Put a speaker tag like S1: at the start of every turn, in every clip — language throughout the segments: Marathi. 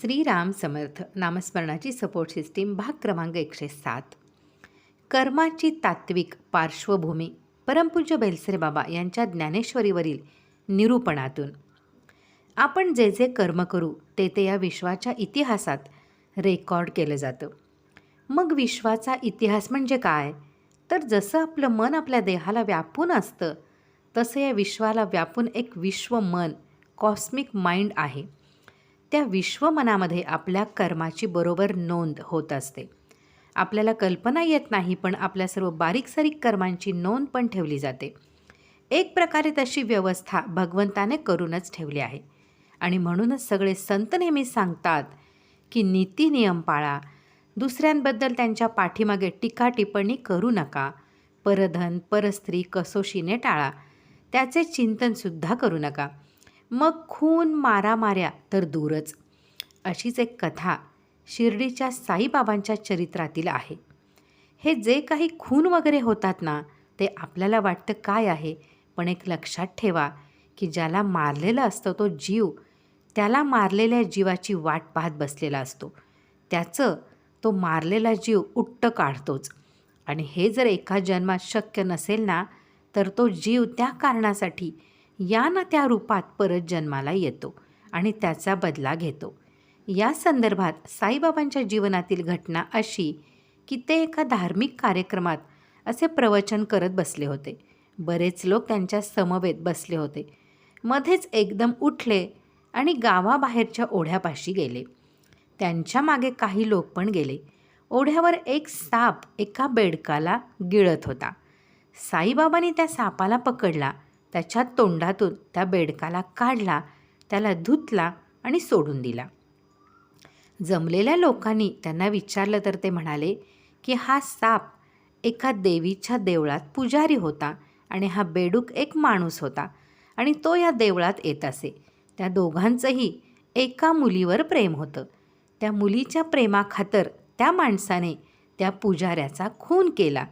S1: श्रीराम समर्थ नामस्मरणाची सपोर्ट सिस्टीम भाग क्रमांक एकशे सात. कर्माची तात्विक पार्श्वभूमी परमपूज्य बेलसरे बाबा यांच्या ज्ञानेश्वरीवरील निरूपणातून. आपण जे जे कर्म करू ते ते या विश्वाच्या इतिहासात रेकॉर्ड केलं जातं. मग विश्वाचा इतिहास म्हणजे काय? तर जसं आपलं मन आपल्या देहाला व्यापून असतं तसं या विश्वाला व्यापून एक विश्व मन कॉस्मिक माइंड आहे. त्या विश्वमनामध्ये आपल्या कर्माची बरोबर नोंद होत असते. आपल्याला कल्पना येत नाही पण आपल्या सर्व बारीक सारीक कर्मांची नोंद पण ठेवली जाते. एक प्रकारे तशी व्यवस्था भगवंताने करूनच ठेवली आहे. आणि म्हणूनच सगळे संत नेहमी सांगतात की नीती नियम पाळा. दुसऱ्यांबद्दल त्यांच्या पाठीमागे टीका टिप्पणी करू नका. परधन परस्त्री कसोशीने टाळा. त्याचे चिंतनसुद्धा करू नका. मग खून मारामाऱ्या तर दूरच. अशीच एक कथा शिर्डीच्या साईबाबांच्या चरित्रातील आहे. हे जे काही खून वगैरे होतात ना ते आपल्याला वाटतं काय आहे पण एक लक्षात ठेवा की ज्याला मारलेला असतो तो जीव त्याला मारलेल्या जीवाची वाट पाहत बसलेला असतो. त्याचं तो मारलेला जीव उट्ट काढतोच. आणि हे जर एका जन्मात शक्य नसेल ना तर तो जीव त्या कारणासाठी या ना त्या रूपात परत जन्माला येतो आणि त्याचा बदला घेतो. या संदर्भात साईबाबांच्या जीवनातील घटना अशी की ते एका धार्मिक कार्यक्रमात असे प्रवचन करत बसले होते. बरेच लोक त्यांच्या समवेत बसले होते. मध्येच एकदम उठले आणि गावाबाहेरच्या ओढ्यापाशी गेले. त्यांच्या मागे काही लोक पण गेले. ओढ्यावर एक साप एका बेडकाला गिळत होता. साईबाबांनी त्या सापाला पकडला त्याच्या तोंडातून त्या बेडकाला काढला त्याला धुतला आणि सोडून दिला. जमलेल्या लोकांनी त्यांना विचारलं तर ते म्हणाले की हा साप एका देवीच्या देवळात पुजारी होता आणि हा बेडूक एक माणूस होता आणि तो या देवळात येत असे. त्या दोघांचंही एका मुलीवर प्रेम होतं. त्या मुलीच्या प्रेमाखातर त्या माणसाने त्या पुजाऱ्याचा खून केला.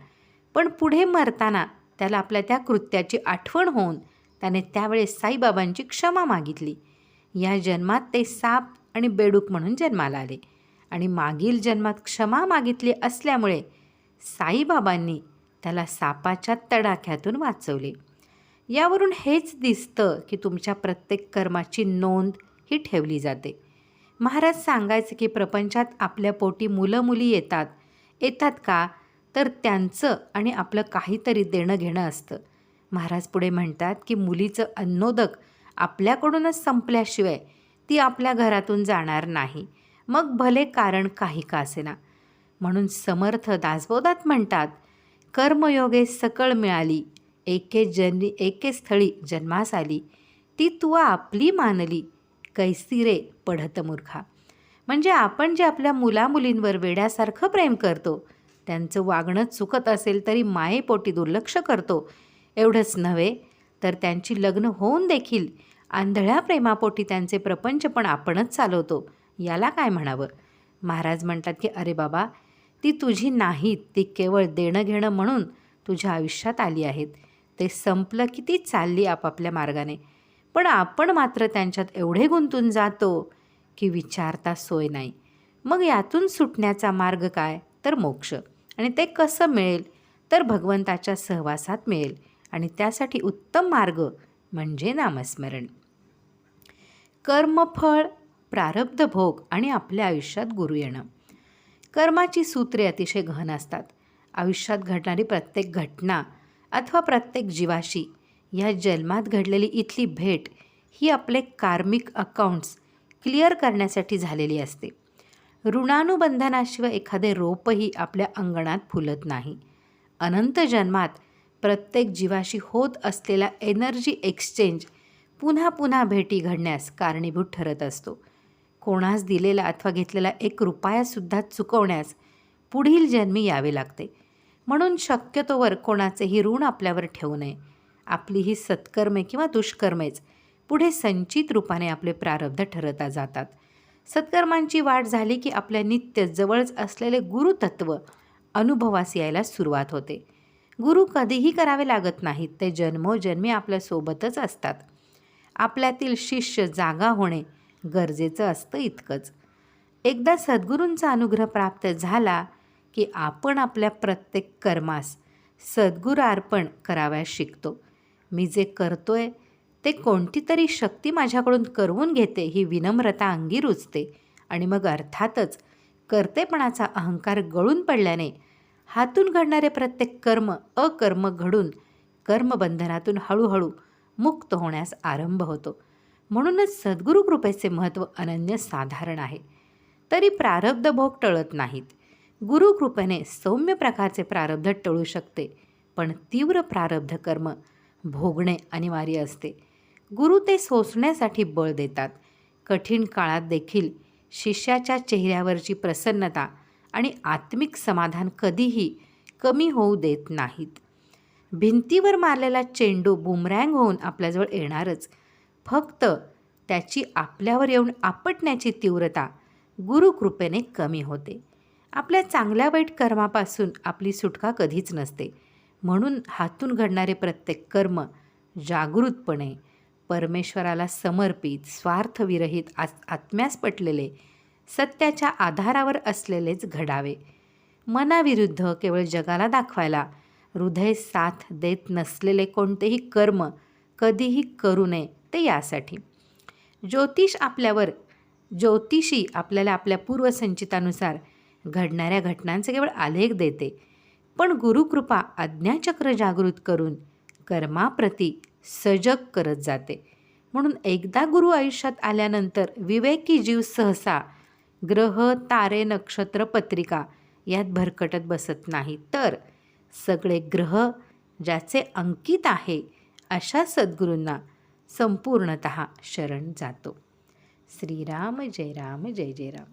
S1: पण पुढे मरताना त्याला आपल्या त्या कृत्याची आठवण होऊन त्याने त्यावेळेस साईबाबांची क्षमा मागितली. या जन्मात ते साप आणि बेडूक म्हणून जन्माला आले. आणि मागील जन्मात क्षमा मागितली असल्यामुळे साईबाबांनी त्याला सापाच्या तडाख्यातून वाचवले. यावरून हेच दिसतं की तुमच्या प्रत्येक कर्माची नोंद ही ठेवली जाते. महाराज सांगायचं की प्रपंचात आपल्या पोटी मुलं मुली येतात. येतात का? तर त्यांचं आणि आपलं काहीतरी देणं घेणं असतं. महाराज पुढे म्हणतात की मुलीचं अन्नोदक आपल्याकडूनच संपल्याशिवाय ती आपल्या घरातून जाणार नाही. मग भले कारण काही का असेना. म्हणून समर्थ दासबोधात म्हणतात कर्मयोगे सकळ मिळाली एके जन्मी एके स्थळी जन्मास आली ती तुवा आपली मानली कैसी रे पढत मूर्खा. म्हणजे आपण जे आपल्या मुलामुलींवर वेड्यासारखं प्रेम करतो त्यांचं वागणं चुकत असेल तरी मायेपोटी दुर्लक्ष करतो. एवढंच नव्हे तर त्यांची लग्न होऊन देखील आंधळ्या प्रेमापोटी त्यांचे प्रपंच पण आपणच चालवतो. याला काय म्हणावं? महाराज म्हणतात की अरे बाबा ती तुझी नाहीत ती केवळ देणं घेणं म्हणून तुझ्या आयुष्यात आली आहेत. ते संपलं की ती चालली आपापल्या मार्गाने. पण आपण मात्र त्यांच्यात एवढे गुंतून जातो की विचारता सोय नाही. मग यातून सुटण्याचा मार्ग काय? तर मोक्ष. आणि ते कसं मिळेल? तर भगवंताच्या सहवासात मिळेल. आणि त्यासाठी उत्तम मार्ग म्हणजे नामस्मरण. कर्मफळ प्रारब्ध भोग आणि आपल्या आयुष्यात गुरु येणं. कर्माची सूत्रे अतिशय गहन असतात. आयुष्यात घडणारी प्रत्येक घटना अथवा प्रत्येक जीवाशी या जन्मात घडलेली इथली भेट ही आपले कार्मिक अकाउंट्स क्लिअर करण्यासाठी झालेली असते. ऋणानुबंधनाशिवाय एखादे रोपही आपल्या अंगणात फुलत नाही. अनंत जन्मात प्रत्येक जीवाशी होत असलेला एनर्जी एक्सचेंज पुन्हा पुन्हा भेटी घडण्यास कारणीभूत ठरत असतो. कोणास दिलेला अथवा घेतलेला एक रुपयासुद्धा चुकवण्यास पुढील जन्मी यावे लागते. म्हणून शक्यतोवर कोणाचेही ऋण आपल्यावर ठेवू नये. आपली ही सत्कर्मे किंवा दुष्कर्मेच पुढे संचित रूपाने आपले प्रारब्ध ठरता जातात. सत्कर्मांची वाढ झाली की आपल्या नित्य जवळच असलेले गुरुतत्व अनुभवास यायला सुरुवात होते. गुरु कधीही करावे लागत नाहीत ते जन्मोजन्मी आपल्यासोबतच असतात. आपल्यातील शिष्य जागा होणे गरजेचं असतं इतकंच. एकदा सद्गुरूंचा अनुग्रह प्राप्त झाला की आपण आपल्या प्रत्येक कर्मास सद्गुरार्पण करावयास शिकतो. मी जे करतोय ते कोणती तरी शक्ती माझ्याकडून करवून घेते ही विनम्रता अंगी रुजते. आणि मग अर्थातच कर्तेपणाचा अहंकार गळून पडल्याने हातून घडणारे प्रत्येक कर्म अकर्म घडून कर्मबंधनातून हळूहळू मुक्त होण्यास आरंभ होतो. म्हणूनच सद्गुरू कृपेचे महत्त्व अनन्यसाधारण आहे. तरी प्रारब्ध भोग टळत नाहीत. गुरुकृपेने सौम्य प्रकारचे प्रारब्ध टळू शकते पण तीव्र प्रारब्ध कर्म भोगणे अनिवार्य असते. गुरु ते सोसण्यासाठी बळ देतात. कठीण काळात देखील शिष्याच्या चेहऱ्यावरची प्रसन्नता आणि आत्मिक समाधान कधीही कमी होऊ देत नाहीत. भिंतीवर मारलेला चेंडू बुमरँग होऊन आपल्याजवळ येणारच. फक्त त्याची आपल्यावर येऊन आपटण्याची तीव्रता गुरुकृपेने कमी होते. आपल्या चांगल्या वाईट कर्मापासून आपली सुटका कधीच नसते. म्हणून हातून घडणारे प्रत्येक कर्म जागृतपणे परमेश्वराला समर्पित स्वार्थविरहित आस आत्म्यास पटलेले सत्याच्या आधारावर असलेलेच घडावे. मनाविरुद्ध केवळ जगाला दाखवायला हृदय साथ देत नसलेले कोणतेही कर्म कधीही करू नये ते यासाठी. ज्योतिष आपल्यावर ज्योतिषी आपल्याला आपल्या पूर्वसंचितानुसार घडणाऱ्या घटनांचे केवळ आलेख देते. पण गुरुकृपा आज्ञाचक्र जागृत करून कर्माप्रती सजग करत जाते. म्हणून एकदा गुरु आयुष्यात आल्यानंतर विवेकी जीव सहसा ग्रह तारे नक्षत्र पत्रिका यात भरकटत बसत नाही. तर सगळे ग्रह ज्याचे अंकित आहे अशा सद्गुरूंना संपूर्णत शरण जातो. श्रीराम जय राम जय जय राम.